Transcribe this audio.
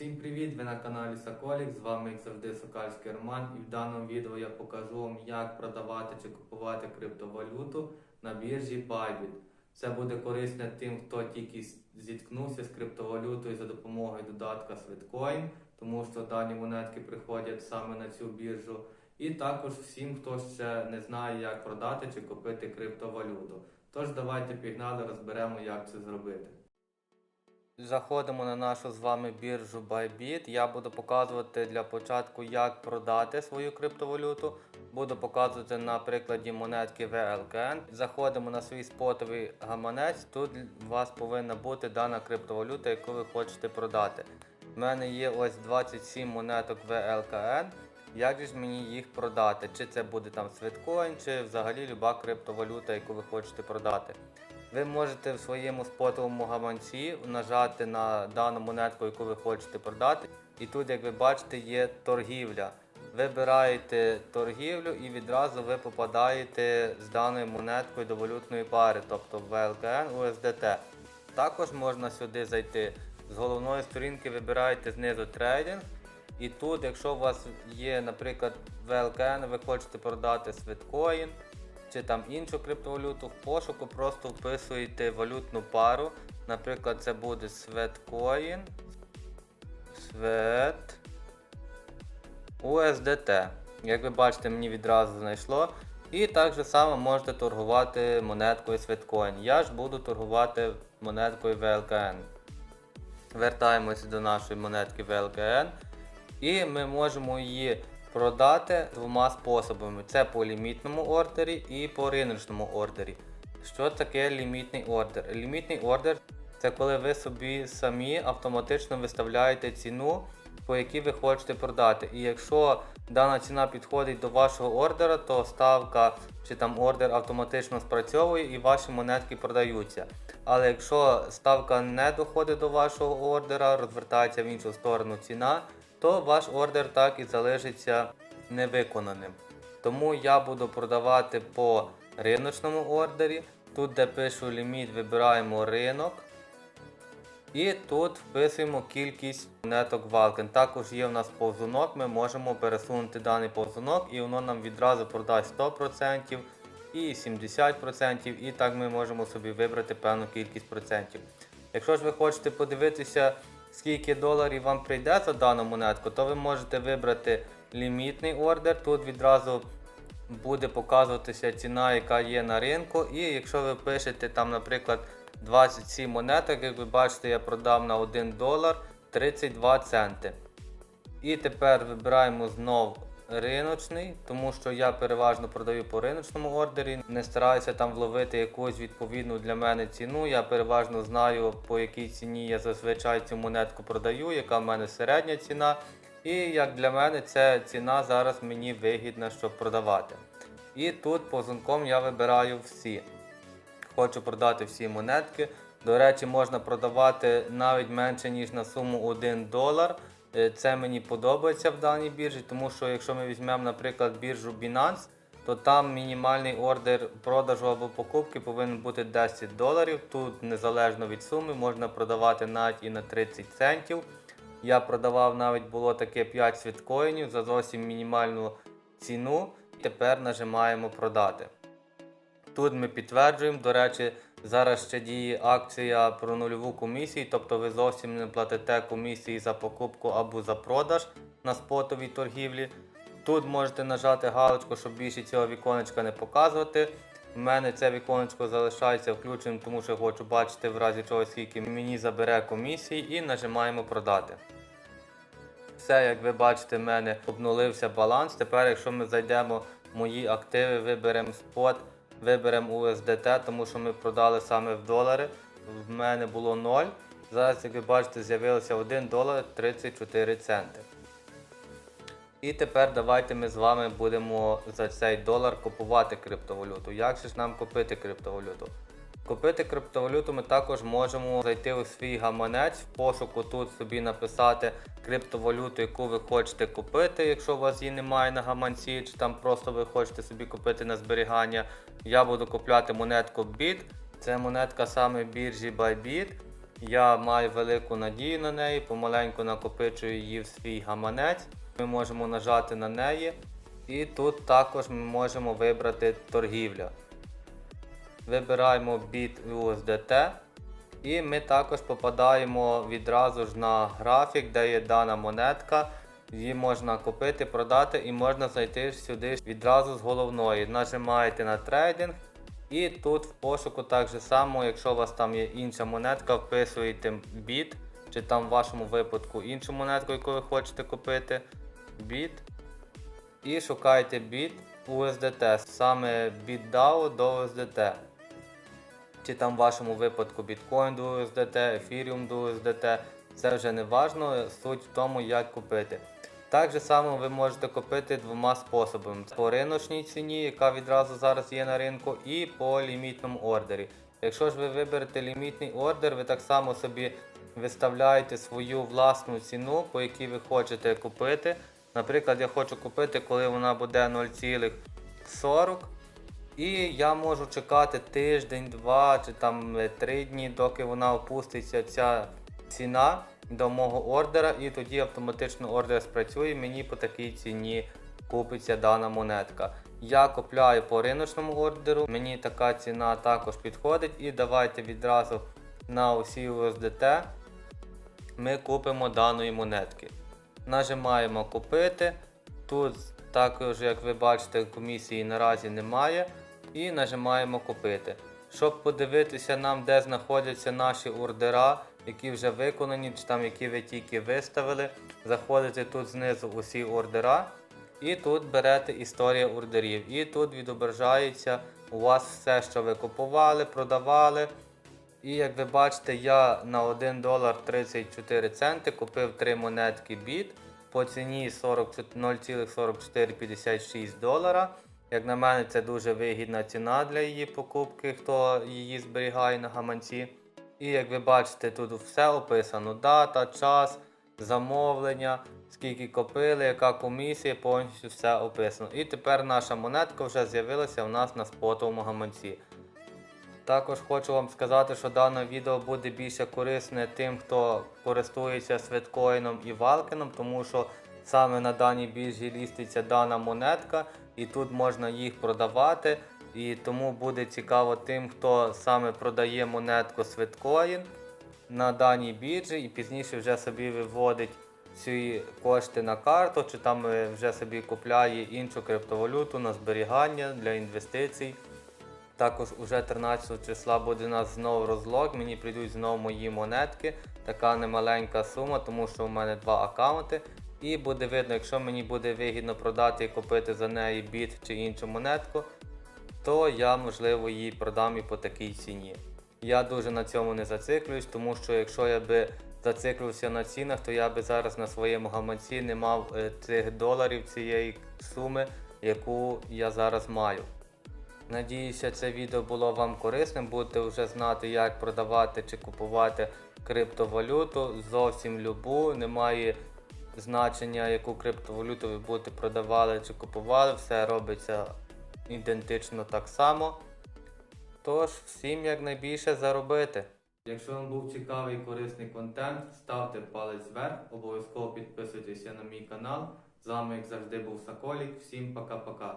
Всім привіт! Ви на каналі Соколік, з вами як завжди Сокальський Роман і в даному відео я покажу вам, як продавати чи купувати криптовалюту на біржі Bybit. Це буде корисно тим, хто тільки зіткнувся з криптовалютою за допомогою додатка Sweetcoin, тому що дані монетки приходять саме на цю біржу. І також всім, хто ще не знає, як продати чи купити криптовалюту. Тож давайте пігнали, розберемо, як це зробити. Заходимо на нашу з вами біржу Bybit. Я буду показувати для початку, як продати свою криптовалюту. Буду показувати на прикладі монетки VLKN. Заходимо на свій спотовий гаманець. Тут у вас повинна бути дана криптовалюта, яку ви хочете продати. У мене є ось 27 монеток VLKN. Як же ж мені їх продати? Чи це буде там Sweetcoin, чи взагалі люба криптовалюта, яку ви хочете продати. Ви можете в своєму спотовому гаманці нажати на дану монетку, яку ви хочете продати. І тут, як ви бачите, є торгівля. Вибираєте торгівлю і відразу ви попадаєте з даною монеткою до валютної пари, тобто VLKN USDT. Також можна сюди зайти. З головної сторінки вибираєте знизу трейдинг. І тут, якщо у вас є, наприклад, VLKN, ви хочете продати Sweetcoin, чи там іншу криптовалюту в пошуку, просто вписуєте валютну пару. Наприклад, це буде Sweatcoin, Sweat USDT. Як ви бачите, мені відразу знайшло. І так же само можете торгувати монеткою Sweatcoin. Я ж буду торгувати монеткою VLKN. Вертаємося до нашої монетки VLKN. І ми можемо її продати двома способами: це по лімітному ордері і по риночному ордері. Що таке лімітний ордер? Лімітний ордер це коли ви собі самі автоматично виставляєте ціну, по якій ви хочете продати. І якщо дана ціна підходить до вашого ордера, то ставка чи там ордер автоматично спрацьовує і ваші монетки продаються. Але якщо ставка не доходить до вашого ордера, розвертається в іншу сторону ціна, то ваш ордер так і залишиться невиконаним. Тому я буду продавати по риночному ордері. Тут, де пишу ліміт, вибираємо ринок. І тут вписуємо кількість монеток Валкен. Також є у нас повзунок, ми можемо пересунути даний повзунок і воно нам відразу продасть 100% і 70%, і так ми можемо собі вибрати певну кількість процентів. Якщо ж ви хочете подивитися, скільки доларів вам прийде за дану монетку, то ви можете вибрати лімітний ордер. Тут відразу буде показуватися ціна, яка є на ринку. І якщо ви пишете там, наприклад, 27 монеток, як ви бачите, я продав на 1 долар 32 центи. І тепер вибираємо знов риночний, тому що я переважно продаю по риночному ордері. Не стараюся там вловити якусь відповідну для мене ціну. Я переважно знаю, по якій ціні я зазвичай цю монетку продаю, яка в мене середня ціна. І як для мене ця ціна зараз мені вигідна, щоб продавати. І тут по зонком я вибираю всі. Хочу продати всі монетки. До речі, можна продавати навіть менше, ніж на суму 1 долар. Е, Це мені подобається в даній біржі, тому що якщо ми візьмемо, наприклад, біржу Binance, то там мінімальний ордер продажу або покупки повинен бути 10 доларів. Тут незалежно від суми можна продавати навіть і на 30 центів. Я продавав навіть було таке 5 світкоїнів за зовсім мінімальну ціну. Тепер нажимаємо продати. Тут ми підтверджуємо, до речі, зараз ще діє акція про нульову комісію, тобто ви зовсім не платите комісії за покупку або за продаж на спотовій торгівлі. Тут можете нажати галочку, щоб більше цього віконечка не показувати. У мене це віконечко залишається включеним, тому що хочу бачити в разі чого скільки мені забере комісії і нажимаємо продати. Все, як ви бачите, в мене обнулився баланс. Тепер, якщо ми зайдемо в мої активи, виберемо спот, виберемо USDT, тому що ми продали саме в долари. В мене було 0. Зараз, як ви бачите, з'явилося 1 долар 34 центи. І тепер давайте ми з вами будемо за цей долар купувати криптовалюту. Як же ж нам купити криптовалюту? Купити криптовалюту ми також можемо зайти у свій гаманець, в пошуку тут собі написати криптовалюту, яку ви хочете купити, якщо у вас її немає на гаманці, чи там просто ви хочете собі купити на зберігання. Я буду купляти монетку BIT. Це монетка саме біржі Bybit. Я маю велику надію на неї, помаленьку накопичую її в свій гаманець. Ми можемо нажати на неї. І тут також ми можемо вибрати торгівля. Вибираємо біт USDT. І ми також попадаємо відразу ж на графік, де є дана монетка. Її можна купити, продати і можна зайти сюди відразу з головної. Нажимаєте на трейдинг. І тут в пошуку так же само, якщо у вас там є інша монетка, вписуєте біт, чи там в вашому випадку іншу монетку, яку ви хочете купити. Біт. І шукаєте біт USDT, саме біт DAO до USDT. Чи там в вашому випадку біткоін до USDT, Ethereum до USDT, це вже не важно, суть в тому, як купити. Так же само ви можете купити двома способами: по риночній ціні, яка відразу зараз є на ринку, і по лімітному ордері. Якщо ж ви виберете лімітний ордер, ви так само собі виставляєте свою власну ціну, по якій ви хочете купити. Наприклад, я хочу купити, коли вона буде 0,40. І я можу чекати тиждень, два чи там е, три дні, доки вона опуститься ця ціна до мого ордера, і тоді автоматично ордер спрацює, мені по такій ціні купиться дана монетка. Я купляю по риночному ордеру, мені така ціна також підходить. І давайте відразу на усі USDT ми купимо даної монетки. Нажимаємо купити. Тут також, як ви бачите, комісії наразі немає. І нажимаємо купити. Щоб подивитися нам, де знаходяться наші ордера, які вже виконані, чи там які ви тільки виставили, заходите тут знизу усі ордера. І тут берете історія ордерів. І тут відображається у вас все, що ви купували, продавали. І як ви бачите, я на 1 долар 34 центи купив 3 монетки біт по ціні 40 0,4456 долара. Як на мене, це дуже вигідна ціна для її покупки, хто її зберігає на гаманці. І як ви бачите, тут все описано: дата, час, замовлення, скільки купили, яка комісія, повністю все описано. І тепер наша монетка вже з'явилася у нас на спотовому гаманці. Також хочу вам сказати, що дане відео буде більше корисне тим, хто користується свиткоїном і валкином, тому що саме на даній біржі ліститься дана монетка, і тут можна їх продавати. І тому буде цікаво тим, хто саме продає монетку свиткоін на даній біржі і пізніше вже собі виводить ці кошти на карту, чи там е, вже собі купляє іншу криптовалюту на зберігання для інвестицій. Також уже 13 числа буде у нас знову розлог, мені прийдуть знову мої монетки. Така немаленька сума, тому що у мене два аккаунти. І буде видно, якщо мені буде вигідно продати і купити за неї біт чи іншу монетку, то я можливо її продам і по такій ціні. Я дуже на цьому не зациклююсь, тому що якщо я би зациклився на цінах, то я би зараз на своєму гаманці не мав е, цих доларів, цієї суми, яку я зараз маю. Надіюся, це відео було вам корисним. Будете вже знати, як продавати чи купувати криптовалюту. Зовсім любу. Немає значення, яку криптовалюту ви будете продавали чи купували. Все робиться ідентично так само. Тож, всім якнайбільше заробити. Якщо вам був цікавий і корисний контент, ставте палець вверх, обов'язково підписуйтеся на мій канал. З вами, як завжди, був Соколік. Всім пока-пока.